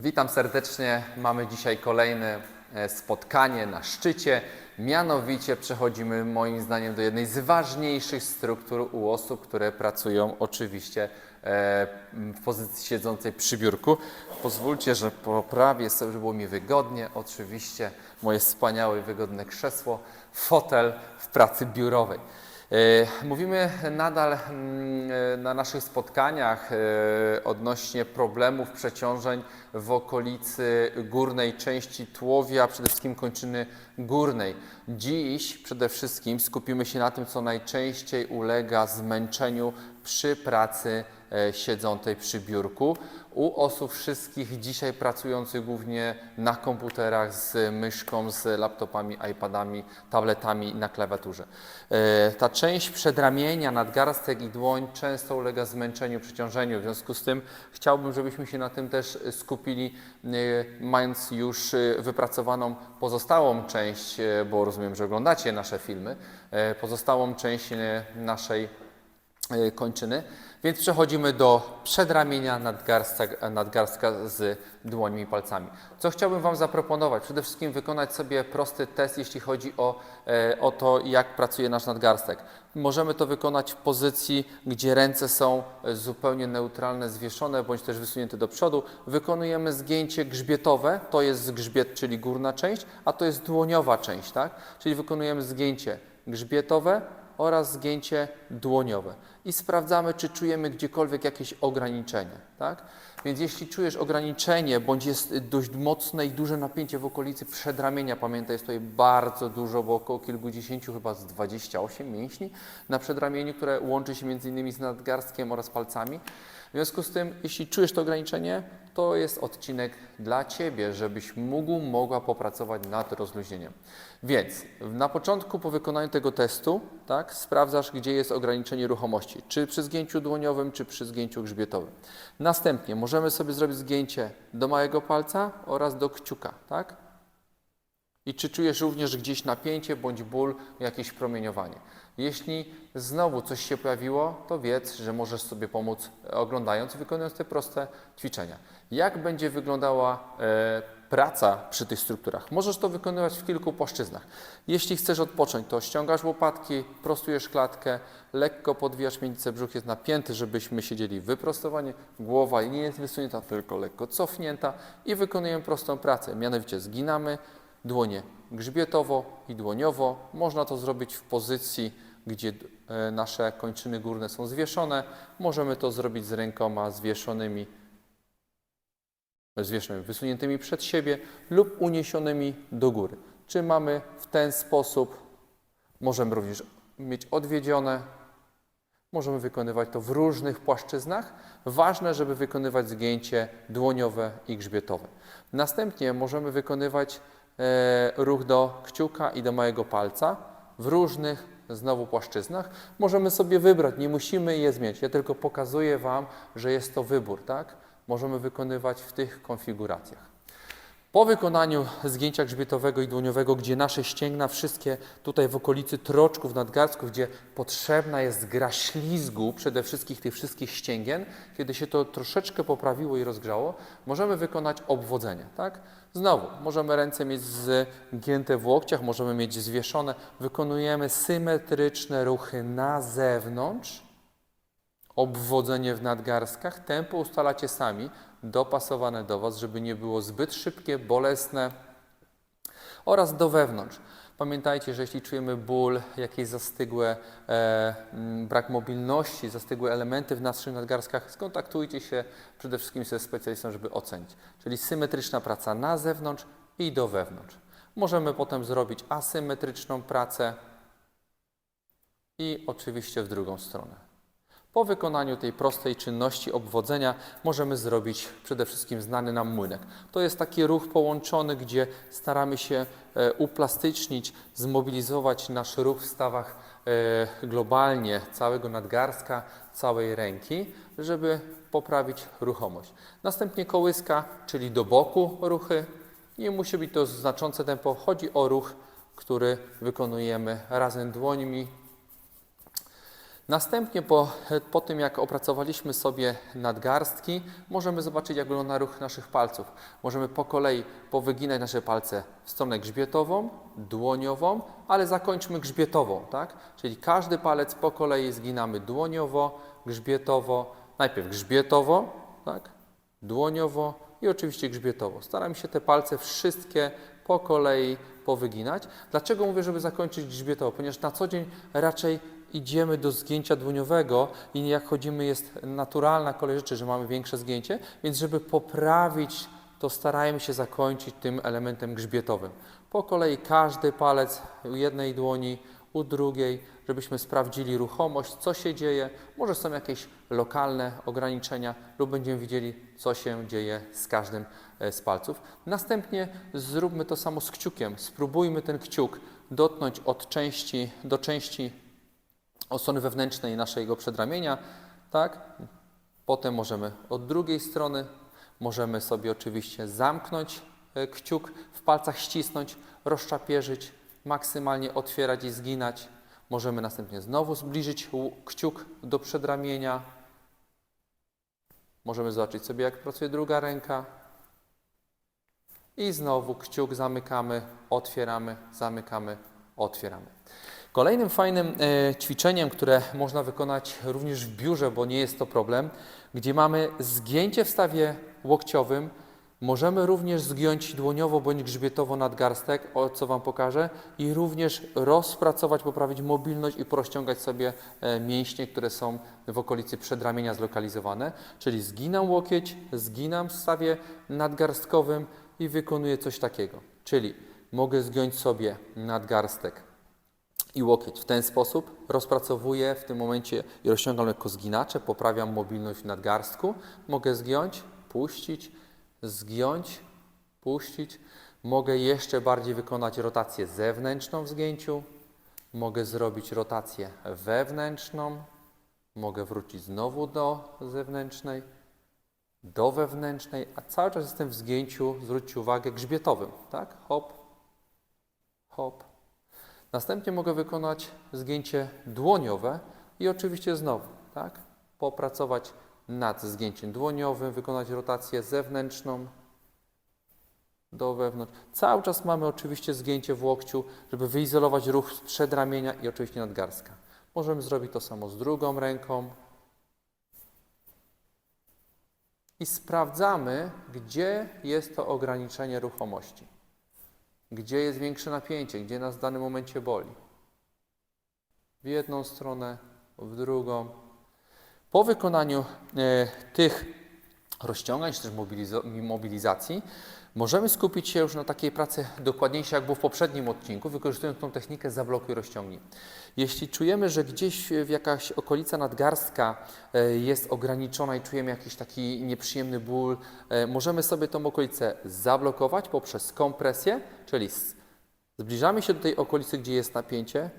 Witam serdecznie. Mamy dzisiaj kolejne e, spotkanie na szczycie. Mianowicie przechodzimy moim zdaniem do jednej z ważniejszych struktur u osób, które pracują oczywiście e, w pozycji siedzącej przy biurku. Pozwólcie, że poprawię sobie, żeby było mi wygodnie. Oczywiście moje wspaniałe, wygodne krzesło, fotel w pracy biurowej. E, Mówimy nadal mm, e, na naszych spotkaniach e, odnośnie problemów przeciążeń w okolicy górnej części tułowia, przede wszystkim kończyny górnej. Dziś przede wszystkim skupimy się na tym, co najczęściej ulega zmęczeniu przy pracy e, siedzącej przy biurku. U osób wszystkich dzisiaj pracujących głównie na komputerach z myszką, z laptopami, iPadami, tabletami na klawiaturze. E, Ta część przedramienia, nadgarstek i dłoń często ulega zmęczeniu, przeciążeniu. W związku z tym chciałbym, żebyśmy się na tym też skupili, e, mając już wypracowaną pozostałą część, bo rozumiem, że oglądacie nasze filmy, pozostałą część naszej kończyny. Więc przechodzimy do przedramienia nadgarstka, nadgarstka z dłońmi i palcami. Co chciałbym Wam zaproponować? Przede wszystkim wykonać sobie prosty test, jeśli chodzi o, e, o to, jak pracuje nasz nadgarstek. Możemy to wykonać w pozycji, gdzie ręce są e, zupełnie neutralne, zwieszone bądź też wysunięte do przodu. Wykonujemy zgięcie grzbietowe, to jest grzbiet, czyli górna część, a to jest dłoniowa część, tak? Czyli wykonujemy zgięcie grzbietowe, oraz zgięcie dłoniowe. I sprawdzamy, czy czujemy gdziekolwiek jakieś ograniczenie. Tak? Więc jeśli czujesz ograniczenie, bądź jest dość mocne i duże napięcie w okolicy przedramienia, pamiętaj, jest tutaj bardzo dużo, bo około kilkudziesięciu, chyba z 28 mięśni na przedramieniu, które łączy się między innymi z nadgarstkiem oraz palcami. W związku z tym, jeśli czujesz to ograniczenie, to jest odcinek dla Ciebie, żebyś mógł, mogła popracować nad rozluźnieniem. Więc na początku po wykonaniu tego testu tak, sprawdzasz, gdzie jest ograniczenie ruchomości, czy przy zgięciu dłoniowym, czy przy zgięciu grzbietowym. Następnie możemy sobie zrobić zgięcie do małego palca oraz do kciuka. Tak? I czy czujesz również gdzieś napięcie bądź ból, jakieś promieniowanie? Jeśli znowu coś się pojawiło, to wiedz, że możesz sobie pomóc e, oglądając, wykonując te proste ćwiczenia. Jak będzie wyglądała e, praca przy tych strukturach? Możesz to wykonywać w kilku płaszczyznach. Jeśli chcesz odpocząć, to ściągasz łopatki, prostujesz klatkę, lekko podwijasz miednicę, brzuch jest napięty, żebyśmy siedzieli wyprostowanie, głowa nie jest wysunięta, tylko lekko cofnięta i wykonujemy prostą pracę. Mianowicie zginamy, dłonie grzbietowo i dłoniowo. Można to zrobić w pozycji, gdzie e, nasze kończyny górne są zwieszone. Możemy to zrobić z rękoma zwieszonymi, zwieszonymi, wysuniętymi przed siebie lub uniesionymi do góry. Czy mamy w ten sposób, możemy również mieć odwiedzione, Możemy wykonywać to w różnych płaszczyznach. Ważne, żeby wykonywać zgięcie dłoniowe i grzbietowe. Następnie możemy wykonywać ruch do kciuka i do małego palca w różnych znowu płaszczyznach. Możemy sobie wybrać, nie musimy je zmieniać. Ja tylko pokazuję Wam, że jest to wybór, tak? Możemy wykonywać w tych konfiguracjach. Po wykonaniu zgięcia grzbietowego i dłoniowego, gdzie nasze ścięgna, wszystkie tutaj w okolicy troczków, nadgarstków, gdzie potrzebna jest gra ślizgu przede wszystkim tych wszystkich ścięgien, kiedy się to troszeczkę poprawiło i rozgrzało, możemy wykonać obwodzenie. Tak? Znowu, możemy ręce mieć zgięte w łokciach, możemy mieć zwieszone. Wykonujemy symetryczne ruchy na zewnątrz, obwodzenie w nadgarstkach. Tempo ustalacie sami, dopasowane do Was, żeby nie było zbyt szybkie, bolesne oraz do wewnątrz. Pamiętajcie, że jeśli czujemy ból, jakieś zastygłe, e, brak mobilności, zastygłe elementy w naszych nadgarstkach, skontaktujcie się przede wszystkim ze specjalistą, żeby ocenić. Czyli symetryczna praca na zewnątrz i do wewnątrz. Możemy potem zrobić asymetryczną pracę i oczywiście w drugą stronę. Po wykonaniu tej prostej czynności obwodzenia możemy zrobić przede wszystkim znany nam młynek. To jest taki ruch połączony, gdzie staramy się e, uplastycznić, zmobilizować nasz ruch w stawach e, globalnie całego nadgarstka, całej ręki, żeby poprawić ruchomość. Następnie kołyska, czyli do boku ruchy. Nie musi być to znaczące tempo, chodzi o ruch, który wykonujemy razem dłońmi Następnie po, po tym, jak opracowaliśmy sobie nadgarstki, możemy zobaczyć, jak wygląda ruch naszych palców. Możemy po kolei powyginać nasze palce w stronę grzbietową, dłoniową, ale zakończmy grzbietową, tak? Czyli każdy palec po kolei zginamy dłoniowo, grzbietowo, najpierw grzbietowo, tak? Dłoniowo i oczywiście grzbietowo. Staram się te palce wszystkie po kolei powyginać. Dlaczego mówię, żeby zakończyć grzbietowo? Ponieważ na co dzień raczej idziemy do zgięcia dłoniowego i jak chodzimy jest naturalna kolej rzeczy, że mamy większe zgięcie, więc żeby poprawić to starajmy się zakończyć tym elementem grzbietowym. Po kolei każdy palec u jednej dłoni, u drugiej, żebyśmy sprawdzili ruchomość, co się dzieje. Może są jakieś lokalne ograniczenia lub będziemy widzieli, co się dzieje z każdym e, z palców. Następnie zróbmy to samo z kciukiem. Spróbujmy ten kciuk dotknąć od części do części od strony wewnętrznej naszego przedramienia, tak? Potem możemy od drugiej strony, możemy sobie oczywiście zamknąć e, kciuk, w palcach ścisnąć, rozczapierzyć, maksymalnie otwierać i zginać. Możemy następnie znowu zbliżyć kciuk do przedramienia. Możemy zobaczyć sobie, jak pracuje druga ręka. I znowu kciuk zamykamy, otwieramy, zamykamy, otwieramy. Kolejnym fajnym e, ćwiczeniem, które można wykonać również w biurze, bo nie jest to problem, gdzie mamy zgięcie w stawie łokciowym, możemy również zgiąć dłoniowo bądź grzbietowo nadgarstek, o co Wam pokażę, i również rozpracować, poprawić mobilność i porozciągać sobie e, mięśnie, które są w okolicy przedramienia zlokalizowane. Czyli zginam łokieć, zginam w stawie nadgarstkowym i wykonuję coś takiego. Czyli mogę zgiąć sobie nadgarstek i łokieć. W ten sposób rozpracowuję w tym momencie i rozciągam lekko zginacze, poprawiam mobilność w nadgarstku. Mogę zgiąć, puścić, zgiąć, puścić. Mogę jeszcze bardziej wykonać rotację zewnętrzną w zgięciu. Mogę zrobić rotację wewnętrzną. Mogę wrócić znowu do zewnętrznej, do wewnętrznej, a cały czas jestem w zgięciu, zwróćcie uwagę, grzbietowym. Tak? Hop, hop, Następnie mogę wykonać zgięcie dłoniowe i oczywiście znowu, tak? Popracować nad zgięciem dłoniowym, wykonać rotację zewnętrzną do wewnątrz. Cały czas mamy oczywiście zgięcie w łokciu, żeby wyizolować ruch przedramienia i oczywiście nadgarstka. Możemy zrobić to samo z drugą ręką. I sprawdzamy, gdzie jest to ograniczenie ruchomości. Gdzie jest większe napięcie, gdzie nas w danym momencie boli. W jedną stronę, w drugą. Po wykonaniu e, tych rozciągań, czy też mobilizacji, możemy skupić się już na takiej pracy dokładniejszej, jak było w poprzednim odcinku, wykorzystując tą technikę zablokuj, rozciągnij. Jeśli czujemy, że gdzieś w jakaś okolica nadgarstka e, jest ograniczona i czujemy jakiś taki nieprzyjemny ból, e, możemy sobie tą okolicę zablokować poprzez kompresję, czyli zbliżamy się do tej okolicy, gdzie jest napięcie,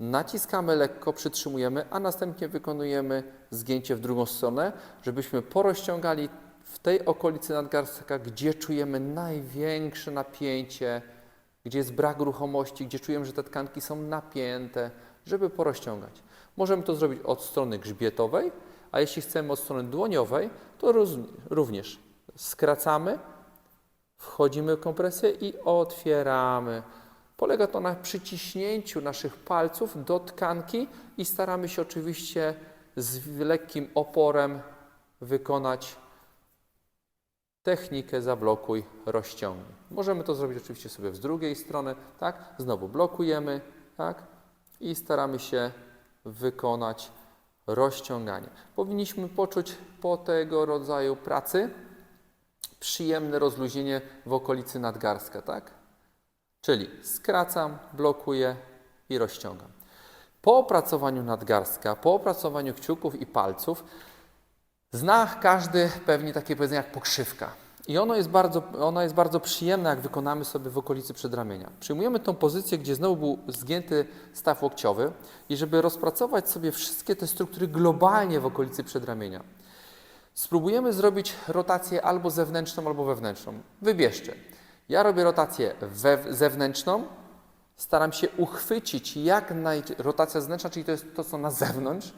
naciskamy lekko, przytrzymujemy, a następnie wykonujemy zgięcie w drugą stronę, żebyśmy porozciągali w tej okolicy nadgarstka, gdzie czujemy największe napięcie, gdzie jest brak ruchomości, gdzie czujemy, że te tkanki są napięte, żeby porozciągać. Możemy to zrobić od strony grzbietowej, a jeśli chcemy od strony dłoniowej, to również skracamy, wchodzimy w kompresję i otwieramy. Polega to na przyciśnięciu naszych palców do tkanki i staramy się oczywiście z lekkim oporem wykonać technikę zablokuj, rozciągnij. Możemy to zrobić oczywiście sobie z drugiej strony, tak? Znowu blokujemy, tak? I staramy się wykonać rozciąganie. Powinniśmy poczuć po tego rodzaju pracy przyjemne rozluźnienie w okolicy nadgarstka, tak? Czyli skracam, blokuję i rozciągam. Po opracowaniu nadgarstka, po opracowaniu kciuków i palców, zna każdy pewnie takie powiedzenie jak pokrzywka. I ono jest, bardzo, ono jest bardzo przyjemne, jak wykonamy sobie w okolicy przedramienia. Przyjmujemy tą pozycję, gdzie znowu był zgięty staw łokciowy i żeby rozpracować sobie wszystkie te struktury globalnie w okolicy przedramienia, spróbujemy zrobić rotację albo zewnętrzną, albo wewnętrzną. Wybierzcie. Ja robię rotację zewnętrzną, staram się uchwycić jak naj... rotacja zewnętrzna, czyli to jest to, co na zewnątrz,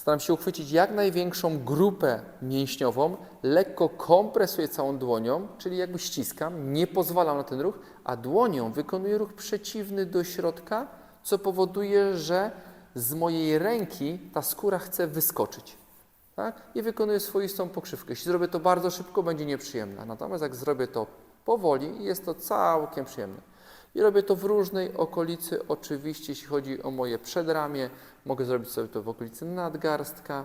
Staram się uchwycić jak największą grupę mięśniową, lekko kompresuję całą dłonią, czyli jakby ściskam, nie pozwalam na ten ruch, a dłonią wykonuję ruch przeciwny do środka, co powoduje, że z mojej ręki ta skóra chce wyskoczyć. Tak? I wykonuję swoistą pokrzywkę. Jeśli zrobię to bardzo szybko, będzie nieprzyjemna. Natomiast jak zrobię to powoli, jest to całkiem przyjemne. I robię to w różnej okolicy, oczywiście, jeśli chodzi o moje przedramię. Mogę zrobić sobie to w okolicy nadgarstka,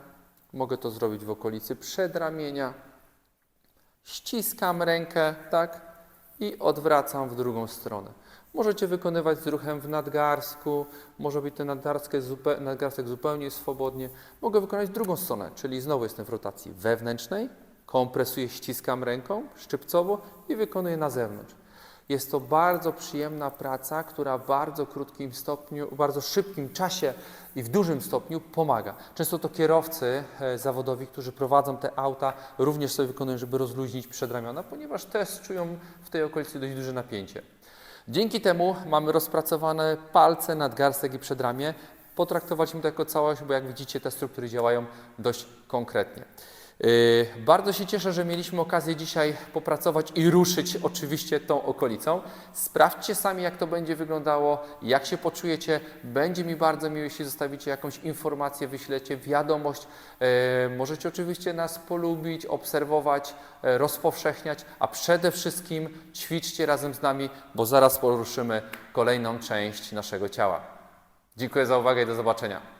mogę to zrobić w okolicy przedramienia. Ściskam rękę, tak? I odwracam w drugą stronę. Możecie wykonywać z ruchem w nadgarstku, może być ten nadgarstek zupełnie swobodnie. Mogę wykonać drugą stronę, czyli znowu jestem w rotacji wewnętrznej, kompresuję, ściskam ręką szczypcowo i wykonuję na zewnątrz. Jest to bardzo przyjemna praca, która w bardzo krótkim stopniu, bardzo szybkim czasie i w dużym stopniu pomaga. Często to kierowcy e, zawodowi, którzy prowadzą te auta, również sobie wykonują, żeby rozluźnić przedramiona, ponieważ też czują w tej okolicy dość duże napięcie. Dzięki temu mamy rozpracowane palce, nadgarstek i przedramię. Potraktowaliśmy to jako całość, bo jak widzicie, te struktury działają dość konkretnie. Yy, Bardzo się cieszę, że mieliśmy okazję dzisiaj popracować i ruszyć oczywiście tą okolicą. Sprawdźcie sami, jak to będzie wyglądało, jak się poczujecie. Będzie mi bardzo miło, jeśli zostawicie jakąś informację, wyślecie wiadomość. Yy, Możecie oczywiście nas polubić, obserwować, e, rozpowszechniać, a przede wszystkim ćwiczcie razem z nami, bo zaraz poruszymy kolejną część naszego ciała. Dziękuję za uwagę i do zobaczenia.